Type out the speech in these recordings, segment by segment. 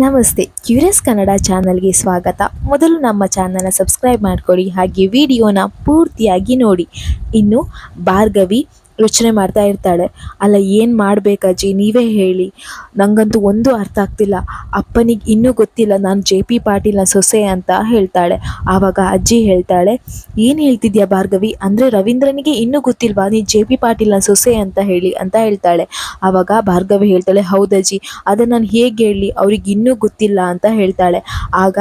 ನಮಸ್ತೆ, ಕ್ಯೂರಿಯಸ್ ಕನ್ನಡ ಚಾನಲ್ಗೆ ಸ್ವಾಗತ. ಮೊದಲು ನಮ್ಮ ಚಾನಲ್ನ ಸಬ್ಸ್ಕ್ರೈಬ್ ಮಾಡ್ಕೊಳ್ಳಿ ಹಾಗೆ ವಿಡಿಯೋನ ಪೂರ್ತಿಯಾಗಿ ನೋಡಿ. ಇನ್ನು ಭಾರ್ಗವಿ ಯೋಚನೆ ಮಾಡ್ತಾ ಇರ್ತಾಳೆ. ಅಲ್ಲ, ಏನು ಮಾಡ್ಬೇಕಜ್ಜಿ ನೀವೇ ಹೇಳಿ. ನನಗಂತೂ ಒಂದು ಅರ್ಥ ಆಗ್ತಿಲ್ಲ. ಅಪ್ಪನಿಗೆ ಇನ್ನೂ ಗೊತ್ತಿಲ್ಲ, ನಾನು ಜೆ ಪಿ ಪಾಟೀಲ್ನ ಸೊಸೆ ಅಂತ ಹೇಳ್ತಾಳೆ. ಆವಾಗ ಅಜ್ಜಿ ಹೇಳ್ತಾಳೆ, ಏನು ಹೇಳ್ತಿದ್ಯಾ ಭಾರ್ಗವಿ? ಅಂದರೆ ರವೀಂದ್ರನಿಗೆ ಇನ್ನೂ ಗೊತ್ತಿಲ್ವಾ? ನೀ ಜೆ ಪಿ ಪಾಟೀಲ್ನ ಸೊಸೆ ಅಂತ ಹೇಳಿ, ಅಂತ ಹೇಳ್ತಾಳೆ. ಆವಾಗ ಭಾರ್ಗವಿ ಹೇಳ್ತಾಳೆ ಹೌದಜ್ಜಿ ಅದನ್ನು ನಾನು ಹೇಗೆ ಹೇಳಿ ಅವ್ರಿಗೆ ಇನ್ನೂ ಗೊತ್ತಿಲ್ಲ, ಅಂತ ಹೇಳ್ತಾಳೆ. ಆಗ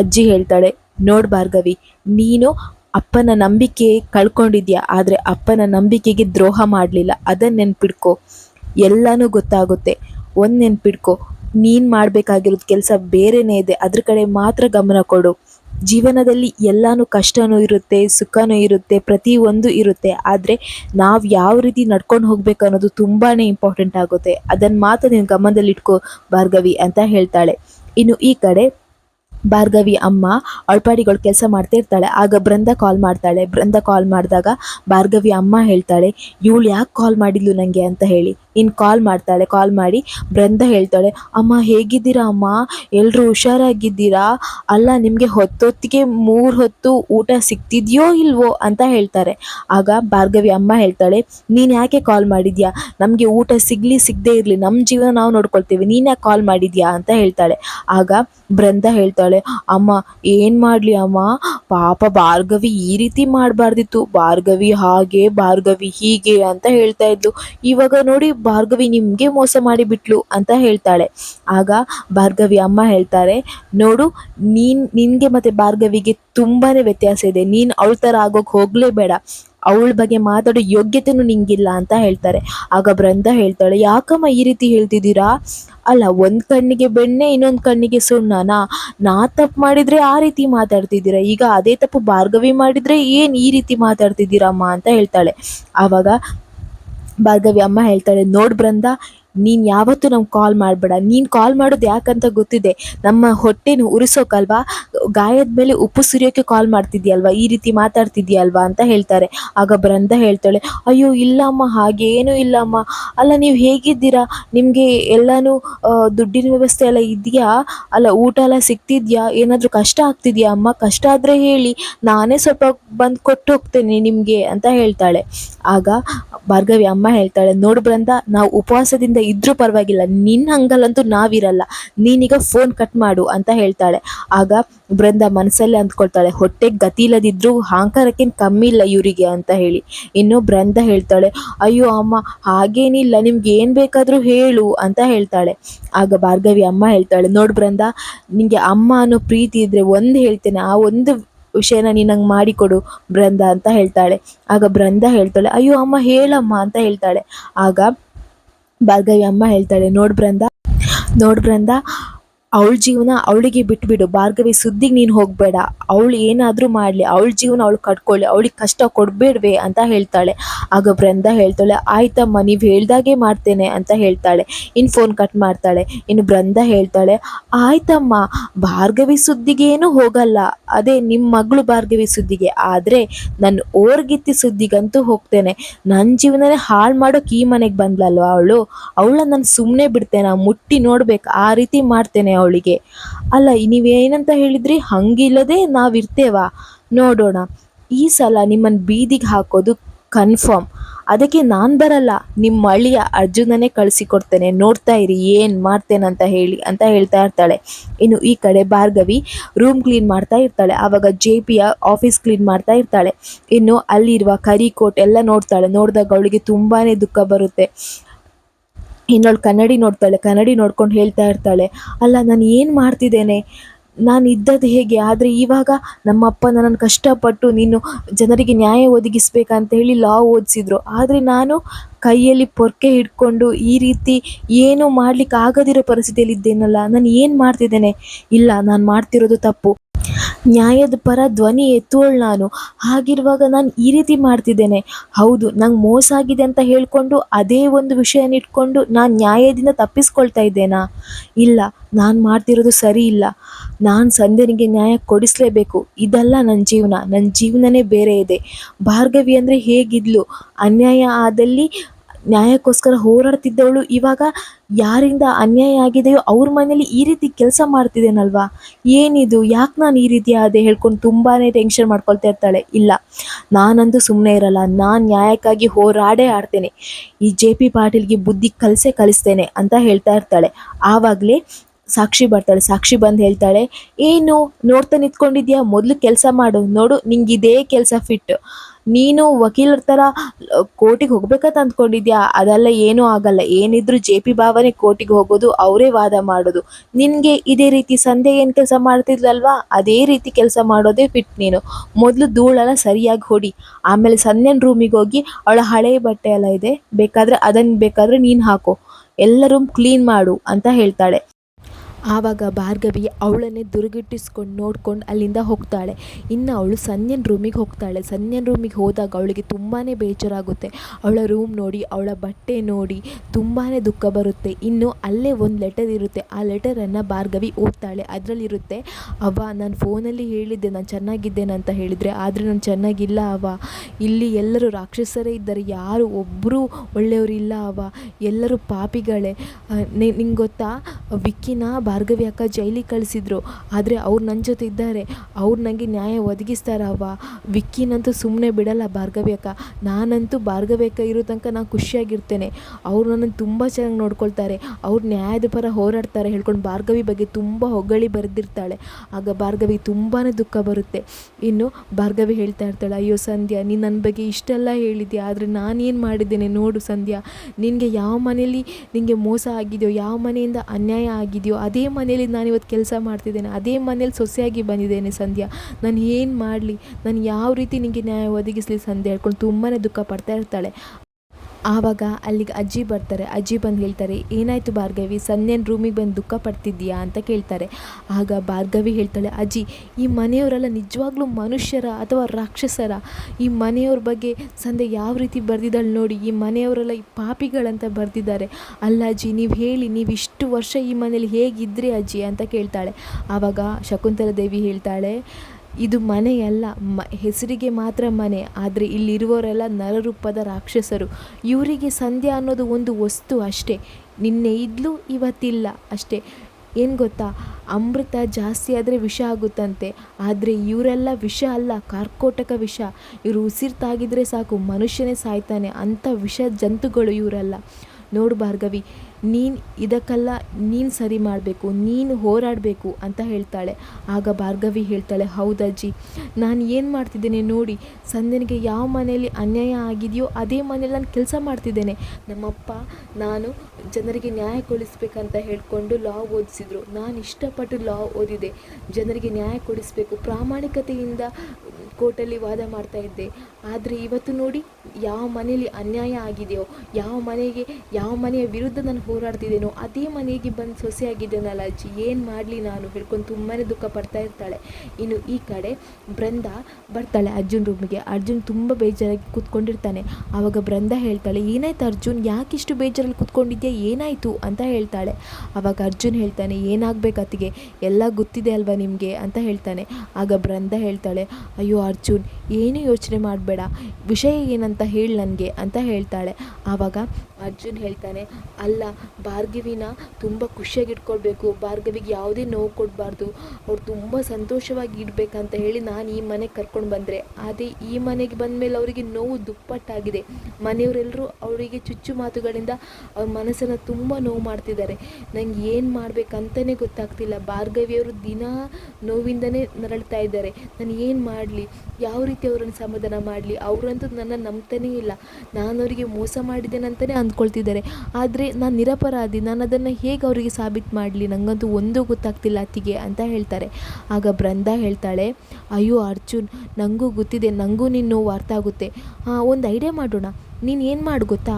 ಅಜ್ಜಿ ಹೇಳ್ತಾಳೆ, ನೋಡ್ ಭಾರ್ಗವಿ, ನೀನು ಅಪ್ಪನ ನಂಬಿಕೆ ಕಳ್ಕೊಂಡಿದ್ಯಾ? ಆದರೆ ಅಪ್ಪನ ನಂಬಿಕೆಗೆ ದ್ರೋಹ ಮಾಡಲಿಲ್ಲ. ಅದನ್ನ ನೆನ್ಪಿಡ್ಕೊ. ಎಲ್ಲನೂ ಗೊತ್ತಾಗುತ್ತೆ. ಒಂದು ನೆನ್ಪಿಡ್ಕೊ. ನೀನು ಮಾಡಬೇಕಾಗಿರೋದು ಕೆಲಸ ಬೇರೆನೇ ಇದೆ. ಅದ್ರ ಕಡೆ ಮಾತ್ರ ಗಮನ ಕೊಡು. ಜೀವನದಲ್ಲಿ ಎಲ್ಲನೂ ಕಷ್ಟನೂ ಇರುತ್ತೆ, ಸುಖನೂ ಇರುತ್ತೆ, ಪ್ರತಿಯೊಂದು ಇರುತ್ತೆ. ಆದರೆ ನಾವು ಯಾವ ರೀತಿ ನಡ್ಕೊಂಡು ಹೋಗ್ಬೇಕು ಅನ್ನೋದು ತುಂಬಾ ಇಂಪಾರ್ಟೆಂಟ್ ಆಗುತ್ತೆ. ಅದನ್ನು ಮಾತ್ರ ನೀನು ಗಮನದಲ್ಲಿಟ್ಕೋ, ಭಾರ್ಗವಿ ಅಂತ ಹೇಳ್ತಾಳೆ. ಇನ್ನು ಈ ಕಡೆ ಭಾರ್ಗವಿ ಅಮ್ಮ ಅಳ್ಪಾಡಿಗಳು ಕೆಲಸ ಮಾಡ್ತಾ ಇರ್ತಾಳೆ. ಆಗ ಬೃಂದ ಕಾಲ್ ಮಾಡ್ತಾಳೆ. ಬೃಂದ ಕಾಲ್ ಮಾಡಿದಾಗ ಭಾರ್ಗವಿ ಅಮ್ಮ ಹೇಳ್ತಾಳೆ, ಇವಳು ಯಾಕೆ ಕಾಲ್ ಮಾಡಿದ್ಲು ನನಗೆ ಅಂತ ಹೇಳಿ. ಇನ್ನು ಕಾಲ್ ಮಾಡ್ತಾಳೆ, ಕಾಲ್ ಮಾಡಿ ಬೃಂದ ಹೇಳ್ತಾಳೆ, ಅಮ್ಮ, ಹೇಗಿದ್ದೀರಾ ಅಮ್ಮ? ಎಲ್ಲರೂ ಹುಷಾರಾಗಿದ್ದೀರಾ? ಅಲ್ಲ, ನಿಮಗೆ ಹೊತ್ತೊತ್ತಿಗೆ ಮೂರು ಹೊತ್ತು ಊಟ ಸಿಗ್ತಿದೆಯೋ ಇಲ್ವೋ? ಅಂತ ಹೇಳ್ತಾರೆ. ಆಗ ಭಾರ್ಗವಿ ಅಮ್ಮ ಹೇಳ್ತಾಳೆ, ನೀನು ಯಾಕೆ ಕಾಲ್ ಮಾಡಿದ್ಯಾ? ನಮಗೆ ಊಟ ಸಿಗಲಿ, ಸಿಗದೇ ಇರಲಿ. ನಮ್ಮ ಜೀವನ ನಾವು ನೋಡ್ಕೊಳ್ತೀವಿ. ನೀನು ಯಾಕೆ ಕಾಲ್ ಮಾಡಿದ್ಯಾ? ಅಂತ ಹೇಳ್ತಾಳೆ. ಆಗ ಬೃಂದ ಹೇಳ್ತಾಳೆ, ಅಮ್ಮ, ಏನು ಮಾಡಲಿ ಅಮ್ಮ? ಪಾಪ ಭಾರ್ಗವಿ ಈ ರೀತಿ ಮಾಡಬಾರ್ದಿತ್ತು. ಭಾರ್ಗವಿ ಹಾಗೆ, ಭಾರ್ಗವಿ ಹೀಗೆ ಅಂತ ಹೇಳ್ತಾ ಇದ್ಲು. ಇವಾಗ ನೋಡಿ ಭಾರ್ಗವಿ ನಿಮಗೆ ಮೋಸ ಮಾಡಿಬಿಟ್ಲು ಅಂತ ಹೇಳ್ತಾಳೆ. ಆಗ ಭಾರ್ಗವಿ ಅಮ್ಮ ಹೇಳ್ತಾರೆ, ನೋಡು, ನೀನ್, ನಿನ್ಗೆ ಮತ್ತೆ ಭಾರ್ಗವಿಗೆ ತುಂಬಾನೇ ವ್ಯತ್ಯಾಸ ಇದೆ. ನೀನು ಅವಳ ಥರ ಆಗೋಕೆ ಹೋಗಲೇಬೇಡ ಅವಳ ಬಗ್ಗೆ ಮಾತಾಡೋ ಯೋಗ್ಯತೆನೂ ನಿಂಗಿಲ್ಲ ಅಂತ ಹೇಳ್ತಾರೆ. ಆಗ ಬೃಂದ ಹೇಳ್ತಾಳೆ, ಯಾಕಮ್ಮ ಈ ರೀತಿ ಹೇಳ್ತಿದ್ದೀರಾ? ಅಲ್ಲ, ಒಂದ್ ಕಣ್ಣಿಗೆ ಬೆಣ್ಣೆ, ಇನ್ನೊಂದು ಕಣ್ಣಿಗೆ ಸುಣ್ಣನಾ? ನಾ ತಪ್ಪು ಮಾಡಿದ್ರೆ ಆ ರೀತಿ ಮಾತಾಡ್ತಿದ್ದೀರಾ? ಈಗ ಅದೇ ತಪ್ಪು ಭಾರ್ಗವಿ ಮಾಡಿದ್ರೆ ಏನ್ ಈ ರೀತಿ ಮಾತಾಡ್ತಿದ್ದೀರಮ್ಮ? ಅಂತ ಹೇಳ್ತಾಳೆ. ಆವಾಗ ಭಾರ್ಗವಿ ಅಮ್ಮ ಹೇಳ್ತಾಳೆ ನೋಡ್ ಬೃಂದ ನೀನು ಯಾವತ್ತು ನಮ್ಗೆ ಕಾಲ್ ಮಾಡಬೇಡ. ನೀನು ಕಾಲ್ ಮಾಡೋದು ಯಾಕಂತ ಗೊತ್ತಿದೆ? ನಮ್ಮ ಹೊಟ್ಟೆನು ಉರಿಸೋಕಲ್ವಾ? ಗಾಯದ ಮೇಲೆ ಉಪ್ಪು ಸುರಿಯೋಕೆ ಕಾಲ್ ಮಾಡ್ತಿದ್ಯಲ್ವಾ? ಈ ರೀತಿ ಮಾತಾಡ್ತಿದ್ಯಲ್ವಾ ಅಂತ ಹೇಳ್ತಾರೆ. ಆಗ ಬೃಂದ ಹೇಳ್ತಾಳೆ, ಅಯ್ಯೋ, ಇಲ್ಲಮ್ಮ, ಹಾಗೇನೂ ಇಲ್ಲಮ್ಮ. ಅಲ್ಲ, ನೀವು ಹೇಗಿದ್ದೀರಾ? ನಿಮಗೆ ಎಲ್ಲನೂ ದುಡ್ಡಿನ ವ್ಯವಸ್ಥೆ ಎಲ್ಲ ಇದೆಯಾ? ಅಲ್ಲ, ಊಟ ಎಲ್ಲ ಸಿಗ್ತಿದ್ಯಾ? ಏನಾದರೂ ಕಷ್ಟ ಆಗ್ತಿದ್ಯಾ? ಅಮ್ಮ, ಕಷ್ಟ ಆದರೆ ಹೇಳಿ. ನಾನೇ ಸ್ವಲ್ಪ ಬಂದು ಕೊಟ್ಟು ಹೋಗ್ತೇನೆ ನಿಮಗೆ, ಅಂತ ಹೇಳ್ತಾಳೆ. ಆಗ ಭಾರ್ಗವಿ ಅಮ್ಮ ಹೇಳ್ತಾಳೆ, ನೋಡು ಬೃಂದ, ನಾವು ಉಪವಾಸದಿಂದ ಇದ್ರೂ ಪರವಾಗಿಲ್ಲ ನಿನ್ನ ಹಂಗಲ್ಲಂತೂ ನಾವಿರಲ್ಲ, ನೀನೀಗ ಫೋನ್ ಕಟ್ ಮಾಡು ಅಂತ ಹೇಳ್ತಾಳೆ. ಆಗ ಬೃಂದ ಮನಸ್ಸಲ್ಲೇ ಅಂದ್ಕೊಳ್ತಾಳೆ, ಹೊಟ್ಟೆಗೆ ಗತಿ ಇಲ್ಲದಿದ್ರೂ ಹಾಂಕಾರಕ್ಕೇನು ಕಮ್ಮಿ ಇಲ್ಲ ಇವರಿಗೆ ಅಂತ ಹೇಳಿ. ಇನ್ನು ಬೃಂದ ಹೇಳ್ತಾಳೆ, ಅಯ್ಯೋ ಅಮ್ಮ, ಹಾಗೇನಿಲ್ಲ, ನಿಮ್ಗೆ ಏನು ಬೇಕಾದರೂ ಹೇಳು ಅಂತ ಹೇಳ್ತಾಳೆ. ಆಗ ಭಾರ್ಗವಿ ಅಮ್ಮ ಹೇಳ್ತಾಳೆ, ನೋಡು ಬೃಂದ ನಿಮಗೆ ಅಮ್ಮ ಅನ್ನೋ ಪ್ರೀತಿ ಇದ್ದರೆ ಒಂದು ಹೇಳ್ತೇನೆ, ಆ ಒಂದು ವಿಷಯನ ನೀನು ಮಾಡಿಕೊಡು ಬೃಂದ ಅಂತ ಹೇಳ್ತಾಳೆ. ಆಗ ಬೃಂದ ಹೇಳ್ತಾಳೆ, ಅಯ್ಯೋ ಅಮ್ಮ, ಹೇಳಮ್ಮ ಅಂತ ಹೇಳ್ತಾಳೆ. ಆಗ ಭಾರ್ಗವಿ ಅಮ್ಮ ಹೇಳ್ತಾಳೆ ನೋಡ್ ಬೃಂದ ನೋಡ್ ಬೃಂದ ಅವಳ ಜೀವನ ಅವಳಿಗೆ ಬಿಟ್ಬಿಡು. ಭಾರ್ಗವಿ, ಸುದ್ದಿಗೆ ನೀನು ಹೋಗಬೇಡ. ಅವಳು ಏನಾದರೂ ಮಾಡಲಿ. ಅವಳ ಜೀವನ ಅವಳು ಕಟ್ಕೊಳ್ಳಿ. ಅವಳಿಗೆ ಕಷ್ಟ ಕೊಡಬೇಡ್ವೆ ಅಂತ ಹೇಳ್ತಾಳೆ. ಆಗ ಬೃಂದ ಹೇಳ್ತಾಳೆ, ಆಯ್ತಮ್ಮ, ನೀವು ಹೇಳ್ದಾಗೆ ಮಾಡ್ತೇನೆ ಅಂತ ಹೇಳ್ತಾಳೆ. ಇನ್ನು ಫೋನ್ ಕಟ್ ಮಾಡ್ತಾಳೆ. ಇನ್ನು ಬೃಂದ ಹೇಳ್ತಾಳೆ, ಆಯ್ತಮ್ಮ, ಭಾರ್ಗವಿ ಸುದ್ದಿಗೇನು ಹೋಗಲ್ಲ. ಅದೇ ನಿಮ್ಮ ಮಗಳು ಭಾರ್ಗವಿ ಸುದ್ದಿಗೆ. ಆದರೆ ನನ್ನ ಓರ್ಗಿತ್ತಿ ಸುದ್ದಿಗಂತೂ ಹೋಗ್ತೇನೆ. ನನ್ನ ಜೀವನನೇ ಹಾಳು ಮಾಡೋಕೆ ಈ ಮನೆಗೆ ಬಂದ್ಲಲ್ವ ಅವಳು? ಅವಳನ್ನ ನಾನು ಸುಮ್ಮನೆ ಬಿಡ್ತೇನೆ. ಮುಟ್ಟಿ ನೋಡ್ಬೇಕು. ಆ ರೀತಿ ಮಾಡ್ತೇನೆ ಅವಳಿಗೆ. ಅಲ್ಲ, ನೀವೇನಂತ ಹೇಳಿದ್ರಿ? ಹಂಗಿಲ್ಲದೆ ನಾವಿರ್ತೇವಾ? ನೋಡೋಣ. ಈ ಸಲ ನಿಮ್ಮನ್ನು ಬೀದಿಗೆ ಹಾಕೋದು ಕನ್ಫರ್ಮ್. ಅದಕ್ಕೆ ನಾನು ಬರಲ್ಲ. ನಿಮ್ಮ ಅಳಿಯ ಅರ್ಜುನನೇ ಕಳಿಸಿಕೊಡ್ತೇನೆ. ನೋಡ್ತಾ ಇರಿ, ಏನು ಮಾಡ್ತೇನಂತ ಹೇಳಿ, ಅಂತ ಹೇಳ್ತಾ ಇರ್ತಾಳೆ. ಇನ್ನು ಈ ಕಡೆ ಭಾರ್ಗವಿ ರೂಮ್ ಕ್ಲೀನ್ ಮಾಡ್ತಾ ಇರ್ತಾಳೆ. ಆವಾಗ ಜೆ ಪಿಯ ಆಫೀಸ್ ಕ್ಲೀನ್ ಮಾಡ್ತಾ ಇರ್ತಾಳೆ. ಇನ್ನು ಅಲ್ಲಿರುವ ಕರಿ ಕೋಟ್ ಎಲ್ಲ ನೋಡ್ತಾಳೆ. ನೋಡಿದಾಗ ಅವಳಿಗೆ ತುಂಬಾ ದುಃಖ ಬರುತ್ತೆ. ಇನ್ನೊಳು ಕನ್ನಡಿ ನೋಡ್ತಾಳೆ, ಕನ್ನಡಿ ನೋಡ್ಕೊಂಡು ಹೇಳ್ತಾ ಇರ್ತಾಳೆ, ಅಲ್ಲ, ನಾನು ಏನು ಮಾಡ್ತಿದ್ದೇನೆ? ನಾನು ಇದ್ದದ್ದು ಹೇಗೆ? ಆದರೆ ಇವಾಗ ನಮ್ಮಪ್ಪ ನನ್ನನ್ನು ಕಷ್ಟಪಟ್ಟು ನೀನು ಜನರಿಗೆ ನ್ಯಾಯ ಒದಗಿಸ್ಬೇಕಂತ ಹೇಳಿ ಲಾ ಓದಿಸಿದ್ರು. ಆದರೆ ನಾನು ಕೈಯಲ್ಲಿ ಪೊರ್ಕೆ ಹಿಡ್ಕೊಂಡು ಈ ರೀತಿ ಏನು ಮಾಡ್ಲಿಕ್ಕೆ ಆಗದಿರೋ ಪರಿಸ್ಥಿತಿಯಲ್ಲಿ ಇದ್ದೇನಲ್ಲ ನಾನು ಏನು ಮಾಡ್ತಿದ್ದೇನೆ? ಇಲ್ಲ, ನಾನು ಮಾಡ್ತಿರೋದು ತಪ್ಪು. ನ್ಯಾಯದ ಪರ ಧ್ವನಿ ಎತ್ತುವಳು ನಾನು. ಹಾಗಿರುವಾಗ ನಾನು ಈ ರೀತಿ ಮಾಡ್ತಿದ್ದೇನೆ. ಹೌದು, ನಂಗೆ ಮೋಸ ಆಗಿದೆ ಅಂತ ಹೇಳಿಕೊಂಡು ಅದೇ ಒಂದು ವಿಷಯನ ಇಟ್ಕೊಂಡು ನಾನು ನ್ಯಾಯದಿಂದ ತಪ್ಪಿಸ್ಕೊಳ್ತಾ ಇದ್ದೇನಾ? ಇಲ್ಲ, ನಾನು ಮಾಡ್ತಿರೋದು ಸರಿ ಇಲ್ಲ. ನಾನು ಸಂಧ್ಯನಿಗೆ ನ್ಯಾಯ ಕೊಡಿಸಲೇಬೇಕು. ಇದೆಲ್ಲ ನನ್ನ ಜೀವನ. ನನ್ನ ಜೀವನನೇ ಬೇರೆ ಇದೆ. ಭಾರ್ಗವಿ ಅಂದರೆ ಹೇಗಿದ್ಲು? ಅನ್ಯಾಯ ಆದಲ್ಲಿ ನ್ಯಾಯಕ್ಕೋಸ್ಕರ ಹೋರಾಡ್ತಿದ್ದವಳು ಇವಾಗ ಯಾರಿಂದ ಅನ್ಯಾಯ ಆಗಿದೆಯೋ ಅವ್ರ ಮನೇಲಿ ಈ ರೀತಿ ಕೆಲಸ ಮಾಡ್ತಿದ್ದೇನಲ್ವಾ? ಏನಿದು? ಯಾಕೆ ನಾನು ಈ ರೀತಿ ಆದೆ ಹೇಳ್ಕೊಂಡು ತುಂಬಾ ಟೆನ್ಷನ್ ಮಾಡ್ಕೊಳ್ತಾ ಇರ್ತಾಳೆ? ಇಲ್ಲ. ನಾನಂತೂ ಸುಮ್ಮನೆ ಇರಲ್ಲ. ನಾನು ನ್ಯಾಯಕ್ಕಾಗಿ ಹೋರಾಡೇ ಆಡ್ತೇನೆ. ಈ ಜೆ ಪಿ ಪಾಟೀಲ್ಗೆ ಬುದ್ಧಿ ಕಲಿಸೇ ಕಲಿಸ್ತೇನೆ ಅಂತ ಹೇಳ್ತಾ ಇರ್ತಾಳೆ. ಆವಾಗಲೇ ಸಾಕ್ಷಿ ಬರ್ತಾಳೆ, ಸಾಕ್ಷಿ ಬಂದು ಹೇಳ್ತಾಳೆ, ಏನು ನೋಡ್ತಾ ನಿಂತ್ಕೊಂಡಿದ್ಯಾ? ಮೊದಲು ಕೆಲಸ ಮಾಡು, ನೋಡು ನಿಂಗೆ ಇದೇ ಕೆಲಸ ಫಿಟ್ ನೀನು ವಕೀಲರ ಥರ ಕೋರ್ಟಿಗೆ ಹೋಗ್ಬೇಕಂತ ಅಂದ್ಕೊಂಡಿದ್ಯಾ ಅದೆಲ್ಲ ಏನೂ ಆಗಲ್ಲ. ಏನಿದ್ರು ಜೆ ಪಿ ಭಾವನೆ ಕೋರ್ಟಿಗೆ ಹೋಗೋದು, ಅವರೇ ವಾದ ಮಾಡೋದು. ನಿನಗೆ ಇದೇ ರೀತಿ ಸಂದೇ ಏನು ಕೆಲಸ ಮಾಡ್ತಿದ್ಲಲ್ವಾ? ಅದೇ ರೀತಿ ಕೆಲಸ ಮಾಡೋದೇ ಫಿಟ್ ನೀನು. ಮೊದಲು ಧೂಳೆಲ್ಲ ಸರಿಯಾಗಿ ಹೊಡಿ. ಆಮೇಲೆ ಸಂಧ್ಯನ ರೂಮಿಗೆ ಹೋಗಿ, ಅವಳ ಹಳೆ ಬಟ್ಟೆ ಎಲ್ಲ ಇದೆ, ಬೇಕಾದರೆ ಅದನ್ನು ಬೇಕಾದರೆ ನೀನು ಹಾಕೋ. ಎಲ್ಲ ರೂಮ್ ಕ್ಲೀನ್ ಮಾಡು ಅಂತ ಹೇಳ್ತಾಳೆ. ಆವಾಗ ಭಾರ್ಗವಿ ಅವಳನ್ನೇ ದುರುಗಿಟ್ಟಿಸ್ಕೊಂಡು ನೋಡ್ಕೊಂಡು ಅಲ್ಲಿಂದ ಹೋಗ್ತಾಳೆ. ಇನ್ನು ಅವಳು ಸಂಧ್ಯನ ರೂಮಿಗೆ ಹೋಗ್ತಾಳೆ. ಸಂಧ್ಯನ ರೂಮಿಗೆ ಹೋದಾಗ ಅವಳಿಗೆ ತುಂಬಾ ಬೇಜಾರಾಗುತ್ತೆ. ಅವಳ ರೂಮ್ ನೋಡಿ, ಅವಳ ಬಟ್ಟೆ ನೋಡಿ ತುಂಬಾ ದುಃಖ ಬರುತ್ತೆ. ಇನ್ನು ಅಲ್ಲೇ ಒಂದು ಲೆಟರ್ ಇರುತ್ತೆ. ಆ ಲೆಟರನ್ನು ಭಾರ್ಗವಿ ಓದ್ತಾಳೆ. ಅದರಲ್ಲಿರುತ್ತೆ, ಅವ್ವ, ನಾನು ಫೋನಲ್ಲಿ ಹೇಳಿದ್ದೆ, ನಾನು ಚೆನ್ನಾಗಿದ್ದೇನೆ ಅಂತ ಹೇಳಿದರೆ, ಆದರೆ ನಾನು ಚೆನ್ನಾಗಿಲ್ಲ ಅವ ಇಲ್ಲಿ ಎಲ್ಲರೂ ರಾಕ್ಷಸರೇ ಇದ್ದಾರೆ. ಯಾರು ಒಬ್ಬರು ಒಳ್ಳೆಯವರಿಲ್ಲ ಅವ ಎಲ್ಲರೂ ಪಾಪಿಗಳೇ. ನಿಂಗೆ ಗೊತ್ತಾ? ವಿಕ್ಕಿನ ಭಾರ್ಗವಿ ಅಕ್ಕ ಜೈಲಿಗೆ ಕಳಿಸಿದ್ರು. ಆದರೆ ಅವ್ರು ನನ್ನ ಜೊತೆ ಇದ್ದಾರೆ. ಅವ್ರು ನನಗೆ ನ್ಯಾಯ ಒದಗಿಸ್ತಾರವ್ವ. ವಿಕ್ಕಿನಂತೂ ಸುಮ್ಮನೆ ಬಿಡಲ್ಲ ಭಾರ್ಗವಿ ಅಕ್ಕ. ನಾನಂತೂ ಭಾರ್ಗವಿ ಅಕ್ಕ ಇರೋ ತನಕ ನಾನು ಖುಷಿಯಾಗಿರ್ತೇನೆ. ಅವ್ರು ನನ್ನನ್ನು ತುಂಬ ಚೆನ್ನಾಗಿ ನೋಡ್ಕೊಳ್ತಾರೆ. ಅವ್ರು ನ್ಯಾಯದ ಪರ ಹೋರಾಡ್ತಾರೆ ಹೇಳ್ಕೊಂಡು ಭಾರ್ಗವಿ ಬಗ್ಗೆ ತುಂಬ ಹೊಗಳಿ ಬರೆದಿರ್ತಾಳೆ. ಆಗ ಭಾರ್ಗವಿ ತುಂಬಾ ದುಃಖ ಬರುತ್ತೆ. ಇನ್ನು ಭಾರ್ಗವಿ ಹೇಳ್ತಾ ಇರ್ತಾಳೆ, ಅಯ್ಯೋ ಸಂಧ್ಯಾ, ನೀನು ನನ್ನ ಬಗ್ಗೆ ಇಷ್ಟೆಲ್ಲ ಹೇಳಿದ್ಯಾ? ಆದರೆ ನಾನೇನು ಮಾಡಿದ್ದೇನೆ ನೋಡು ಸಂಧ್ಯಾ. ನಿನಗೆ ಯಾವ ಮನೆಯಲ್ಲಿ ನಿನಗೆ ಮೋಸ ಆಗಿದೆಯೋ, ಯಾವ ಮನೆಯಿಂದ ಅನ್ಯಾಯ ಆಗಿದೆಯೋ, ಅದೇ ಮನೇಲಿ ನಾನಿವತ್ತು ಕೆಲಸ ಮಾಡ್ತಿದ್ದೇನೆ, ಅದೇ ಮನೇಲಿ ಸೊಸೆಯಾಗಿ ಬಂದಿದ್ದೇನೆ ಸಂಧ್ಯಾ. ನಾನು ಏನು ಮಾಡಲಿ? ನಾನು ಯಾವ ರೀತಿ ನಿನಗೆ ನ್ಯಾಯ ಒದಗಿಸಲಿ ಸಂಧ್ಯಾ? ಹೇಳ್ಕೊಂಡು ತುಂಬಾ ದುಃಖ ಪಡ್ತಾ ಇರ್ತಾಳೆ. ಆವಾಗ ಅಲ್ಲಿಗೆ ಅಜ್ಜಿ ಬರ್ತಾರೆ. ಅಜ್ಜಿ ಬಂದು ಹೇಳ್ತಾರೆ, ಏನಾಯಿತು ಭಾರ್ಗವಿ? ಸಂಧ್ಯನ ರೂಮಿಗೆ ಬಂದು ದುಃಖ ಪಡ್ತಿದ್ದೀಯಾ? ಅಂತ ಕೇಳ್ತಾರೆ. ಆಗ ಭಾರ್ಗವಿ ಹೇಳ್ತಾಳೆ, ಅಜ್ಜಿ, ಈ ಮನೆಯವರೆಲ್ಲ ನಿಜವಾಗ್ಲೂ ಮನುಷ್ಯರ ಅಥವಾ ರಾಕ್ಷಸರ? ಈ ಮನೆಯವ್ರ ಬಗ್ಗೆ ಸಂದೆ ಯಾವ ರೀತಿ ಬರೆದಿದ್ದಾಳೆ ನೋಡಿ? ಈ ಮನೆಯವರೆಲ್ಲ ಈ ಪಾಪಿಗಳಂತ ಬರೆದಿದ್ದಾರೆ. ಅಲ್ಲ ಅಜ್ಜಿ, ನೀವು ಹೇಳಿ, ನೀವು ಇಷ್ಟು ವರ್ಷ ಈ ಮನೇಲಿ ಹೇಗಿದ್ರಿ ಅಜ್ಜಿ? ಅಂತ ಕೇಳ್ತಾಳೆ. ಆವಾಗ ಶಕುಂತಲ ದೇವಿ ಹೇಳ್ತಾಳೆ ಇದು ಮನೆಯಲ್ಲ ಮ, ಹೆಸರಿಗೆ ಮಾತ್ರ ಮನೆ. ಆದರೆ ಇಲ್ಲಿರುವವರೆಲ್ಲ ನರರೂಪದ ರಾಕ್ಷಸರು. ಇವರಿಗೆ ಸಂಧ್ಯಾ ಅನ್ನೋದು ಒಂದು ವಸ್ತು ಅಷ್ಟೇ. ನಿನ್ನೆ ಇದ್ಲು, ಇವತ್ತಿಲ್ಲ ಅಷ್ಟೇ. ಏನು ಗೊತ್ತಾ? ಅಮೃತ ಜಾಸ್ತಿ ಆದರೆ ವಿಷ ಆಗುತ್ತಂತೆ. ಆದರೆ ಇವರೆಲ್ಲ ವಿಷ ಅಲ್ಲ, ಕಾರ್ಕೋಟಕ ವಿಷ. ಇವರು ಉಸಿರು ತಾಗಿದರೆ ಸಾಕು, ಮನುಷ್ಯನೇ ಸಾಯ್ತಾನೆ. ಅಂಥ ವಿಷ ಜಂತುಗಳು ಇವರೆಲ್ಲ. ನೋಡು ಭಾರ್ಗವಿ ನೀನು ಇದಕ್ಕೆಲ್ಲ ನೀನು ಸರಿ ಮಾಡಬೇಕು, ನೀನು ಹೋರಾಡಬೇಕು ಅಂತ ಹೇಳ್ತಾಳೆ. ಆಗ ಭಾರ್ಗವಿ ಹೇಳ್ತಾಳೆ, ಹೌದಜ್ಜಿ, ನಾನು ಏನು ಮಾಡ್ತಿದ್ದೇನೆ ನೋಡಿ ಸಂಧ್ಯನಿಗೆ ಯಾವ ಮನೆಯಲ್ಲಿ ಅನ್ಯಾಯ ಆಗಿದೆಯೋ ಅದೇ ಮನೇಲಿ ನಾನು ಕೆಲಸ ಮಾಡ್ತಿದ್ದೇನೆ. ನಮ್ಮಪ್ಪ ನಾನು ಜನರಿಗೆ ನ್ಯಾಯ ಕೊಡಿಸ್ಬೇಕಂತ ಹೇಳಿಕೊಂಡು ಲಾ ಓದಿಸಿದ್ರು. ನಾನು ಇಷ್ಟಪಟ್ಟು ಲಾ ಓದಿದೆ, ಜನರಿಗೆ ನ್ಯಾಯ ಕೊಡಿಸಬೇಕು, ಪ್ರಾಮಾಣಿಕತೆಯಿಂದ ಕೋರ್ಟಲ್ಲಿ ವಾದ ಮಾಡ್ತಾ ಇದ್ದೆ. ಆದರೆ ಇವತ್ತು ನೋಡಿ, ಯಾವ ಮನೆಯಲ್ಲಿ ಅನ್ಯಾಯ ಆಗಿದೆಯೋ, ಯಾವ ಮನೆಗೆ, ಯಾವ ಮನೆಯ ವಿರುದ್ಧ ನಾನು ಹೋರಾಡ್ತಿದ್ದೇನೋ ಅದೇ ಮನೆಗೆ ಬಂದು ಸೊಸೆಯಾಗಿದ್ದೇನಲ್ಲ ಅಜ್ಜಿ, ಏನು ಮಾಡಲಿ ನಾನು? ಹೇಳ್ಕೊಂಡು ತುಂಬಾ ದುಃಖ ಪಡ್ತಾ ಇರ್ತಾಳೆ. ಇನ್ನು ಈ ಕಡೆ ಬೃಂದ ಬರ್ತಾಳೆ ಅರ್ಜುನ್ ರೂಮಿಗೆ ಅರ್ಜುನ್ ತುಂಬ ಬೇಜಾರಾಗಿ ಕೂತ್ಕೊಂಡಿರ್ತಾನೆ. ಆವಾಗ ಬೃಂದ ಹೇಳ್ತಾಳೆ, ಏನಾಯ್ತು ಅರ್ಜುನ್? ಯಾಕಿಷ್ಟು ಬೇಜಾರಲ್ಲಿ ಕೂತ್ಕೊಂಡಿದ್ಯಾ? ಏನಾಯಿತು ಅಂತ ಹೇಳ್ತಾಳೆ. ಆವಾಗ ಅರ್ಜುನ್ ಹೇಳ್ತಾನೆ ಏನಾಗಬೇಕು ಅತ್ತಿಗೆ ಎಲ್ಲ ಗೊತ್ತಿದೆ ಅಲ್ವಾ ನಿಮಗೆ? ಅಂತ ಹೇಳ್ತಾನೆ. ಆಗ ಬೃಂದ ಹೇಳ್ತಾಳೆ, ಅಯ್ಯೋ ಅರ್ಜುನ್, ಏನೂ ಯೋಚನೆ ಮಾಡಬೇಡ. ವಿಷಯ ಏನಂತ ಹೇಳಿ ನನಗೆ ಅಂತ ಹೇಳ್ತಾಳೆ. ಆವಾಗ ಅರ್ಜುನ್ ಹೇಳ್ತಾನೆ, ಅಲ್ಲ, ಭಾರ್ಗವಿನ ತುಂಬ ಖುಷಿಯಾಗಿ ಇಟ್ಕೊಳ್ಬೇಕು. ಭಾರ್ಗವಿಗೆ ಯಾವುದೇ ನೋವು ಕೊಡಬಾರ್ದು. ಅವ್ರು ತುಂಬ ಸಂತೋಷವಾಗಿ ಇಡಬೇಕಂತ ಹೇಳಿ ನಾನು ಈ ಮನೆಗೆ ಕರ್ಕೊಂಡು ಬಂದರೆ. ಅದೇ ಈ ಮನೆಗೆ ಬಂದ ಮೇಲೆ ಅವರಿಗೆ ನೋವು ದುಪ್ಪಟ್ಟಾಗಿದೆ. ಮನೆಯವರೆಲ್ಲರೂ ಅವರಿಗೆ ಚುಚ್ಚು ಮಾತುಗಳಿಂದ ಅವ್ರ ಮನಸ್ಸನ್ನು ತುಂಬ ನೋವು ಮಾಡ್ತಿದ್ದಾರೆ. ನಂಗೆ ಏನು ಮಾಡಬೇಕಂತಲೇ ಗೊತ್ತಾಗ್ತಿಲ್ಲ. ಭಾರ್ಗವಿಯವರು ದಿನ ನೋವಿಂದನೇ ನರಳ್ತಾ ಇದ್ದಾರೆ. ನಾನು ಏನು ಮಾಡಲಿ? ಯಾವ ರೀತಿ ಅವರನ್ನು ಸಮಾಧಾನ ಮಾಡಲಿ? ಅವರಂತೂ ನನ್ನ ನಂಬ್ತಾನೇ ಇಲ್ಲ. ನಾನು ಅವರಿಗೆ ಮೋಸ ಮಾಡಿದ್ದೇನಂತಲೇ ಅಂದ್ಕೊಳ್ತಿದ್ದಾರೆ. ಆದರೆ ನಾನು ನಿರಪರಾಧಿ, ನಾನು ಅದನ್ನು ಹೇಗೆ ಅವರಿಗೆ ಸಾಬೀತು ಮಾಡಲಿ? ನನಗಂತೂ ಒಂದೂ ಗೊತ್ತಾಗ್ತಿಲ್ಲ ಅತ್ತಿಗೆ ಅಂತ ಹೇಳ್ತಾರೆ. ಆಗ ಬೃಂದ ಹೇಳ್ತಾಳೆ, ಅಯ್ಯೋ ಅರ್ಜುನ್ ನನಗೂ ಗೊತ್ತಿದೆ ನನಗೂ ನಿನ್ನ ನೋವು ಅರ್ಥ ಆಗುತ್ತೆ. ಒಂದು ಐಡಿಯಾ ಮಾಡೋಣ. ನೀನು ಏನು ಮಾಡು ಗೊತ್ತಾ?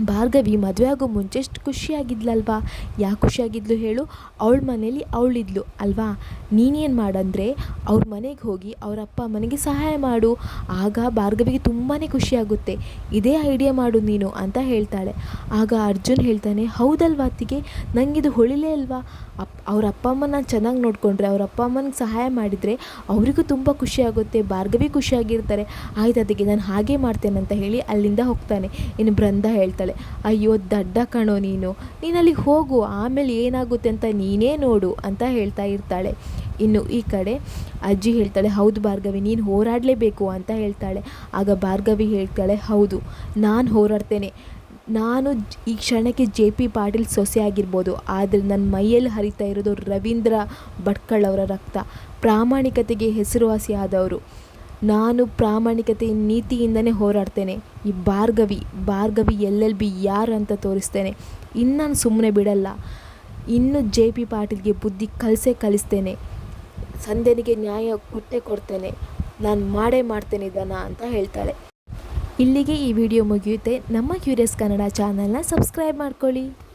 ಭಾರ್ಗವಿ ಮದುವೆ ಆಗೋ ಮುಂಚೆ ಎಷ್ಟು ಖುಷಿಯಾಗಿದ್ಲಲ್ವಾ? ಯಾಕೆ ಖುಷಿಯಾಗಿದ್ಲು ಹೇಳು? ಅವಳ ಮನೇಲಿ ಅವಳಿದ್ಲು, ಅಲ್ವಾ? ನೀನೇನು ಮಾಡಂದರೆ ಅವ್ರ ಮನೆಗೆ ಹೋಗಿ ಅವ್ರ ಅಪ್ಪ ಅಮ್ಮನಿಗೆ ಸಹಾಯ ಮಾಡು. ಆಗ ಭಾರ್ಗವಿಗೆ ತುಂಬಾ ಖುಷಿಯಾಗುತ್ತೆ. ಇದೇ ಐಡಿಯಾ ಮಾಡು ನೀನು ಅಂತ ಹೇಳ್ತಾಳೆ. ಆಗ ಅರ್ಜುನ್ ಹೇಳ್ತಾನೆ, ಹೌದಲ್ವಾ ಅತ್ತಿಗೆ? ನನಗಿದು ಹೊಳಿಲೇ ಅಲ್ವಾ? ಅಪ್, ಅವ್ರ ಅಪ್ಪ ಅಮ್ಮನ ಚೆನ್ನಾಗಿ ನೋಡಿಕೊಂಡ್ರೆ, ಅವ್ರ ಅಪ್ಪ ಅಮ್ಮನಿಗೆ ಸಹಾಯ ಮಾಡಿದರೆ ಅವರಿಗೂ ತುಂಬ ಖುಷಿಯಾಗುತ್ತೆ. ಭಾರ್ಗವಿ ಖುಷಿಯಾಗಿರ್ತಾರೆ. ಆಯ್ತು ಅದಕ್ಕೆ ನಾನು ಹಾಗೆ ಮಾಡ್ತೇನೆ ಅಂತ ಹೇಳಿ ಅಲ್ಲಿಂದ ಹೋಗ್ತಾನೆ. ಇನ್ನು ಬೃಂದ ಹೇಳ್ತಾಳೆ ಅಯ್ಯೋ, ದಡ್ಡ ಕಣೋ ನೀನು. ನೀನಲ್ಲಿ ಹೋಗು, ಆಮೇಲೆ ಏನಾಗುತ್ತೆ ಅಂತ ನೀನೇ ನೋಡು, ಅಂತ ಹೇಳ್ತಾ ಇರ್ತಾಳೆ. ಇನ್ನು ಈ ಕಡೆ ಅಜ್ಜಿ ಹೇಳ್ತಾಳೆ, ಹೌದು ಭಾರ್ಗವಿ, ನೀನು ಹೋರಾಡಲೇಬೇಕು, ಅಂತ ಹೇಳ್ತಾಳೆ. ಆಗ ಭಾರ್ಗವಿ ಹೇಳ್ತಾಳೆ, ಹೌದು, ನಾನು ಹೋರಾಡ್ತೇನೆ. ನಾನು ಈ ಕ್ಷಣಕ್ಕೆ ಜೆ ಪಿ ಪಾಟೀಲ್ ಸೊಸೆ ಆಗಿರ್ಬೋದು, ಆದರೆ ನನ್ನ ಮೈಯಲ್ಲಿ ಹರಿತಾ ಇರೋದು ರವೀಂದ್ರ ಭಟ್ಕಳ್ ಅವರ ರಕ್ತ. ಪ್ರಾಮಾಣಿಕತೆಗೆ ಹೆಸರುವಾಸಿ ಆದವರು ನಾನು ಪ್ರಾಮಾಣಿಕತೆ ನೀತಿಯಿಂದನೇ ಹೋರಾಡ್ತೇನೆ. ಈ ಭಾರ್ಗವಿ ಭಾರ್ಗವಿ ಎಲ್ಲೆಲ್ ಬಿ ಯಾರು ಅಂತ ತೋರಿಸ್ತೇನೆ. ಇನ್ನು ನಾನು ಸುಮ್ಮನೆ ಬಿಡಲ್ಲ. ಇನ್ನು ಜೆ ಪಿ ಪಾಟೀಲ್ಗೆ ಬುದ್ಧಿ ಕಲಿಸೇ ಕಲಿಸ್ತೇನೆ. ಸಂಧ್ಯನಿಗೆ ನ್ಯಾಯ ಕೊಟ್ಟೇ ಕೊಡ್ತೇನೆ. ನಾನು ಮಾಡೇ ಮಾಡ್ತೇನೆ ಇದನ್ನು ಅಂತ ಹೇಳ್ತಾಳೆ. ಇಲ್ಲಿಗೆ ಈ ವಿಡಿಯೋ ಮುಗಿಯುತ್ತೆ. ನಮ್ಮ ಕ್ಯೂರಿಯಸ್ ಕನ್ನಡ ಚಾನಲ್ನ ಸಬ್ಸ್ಕ್ರೈಬ್ ಮಾಡ್ಕೊಳ್ಳಿ.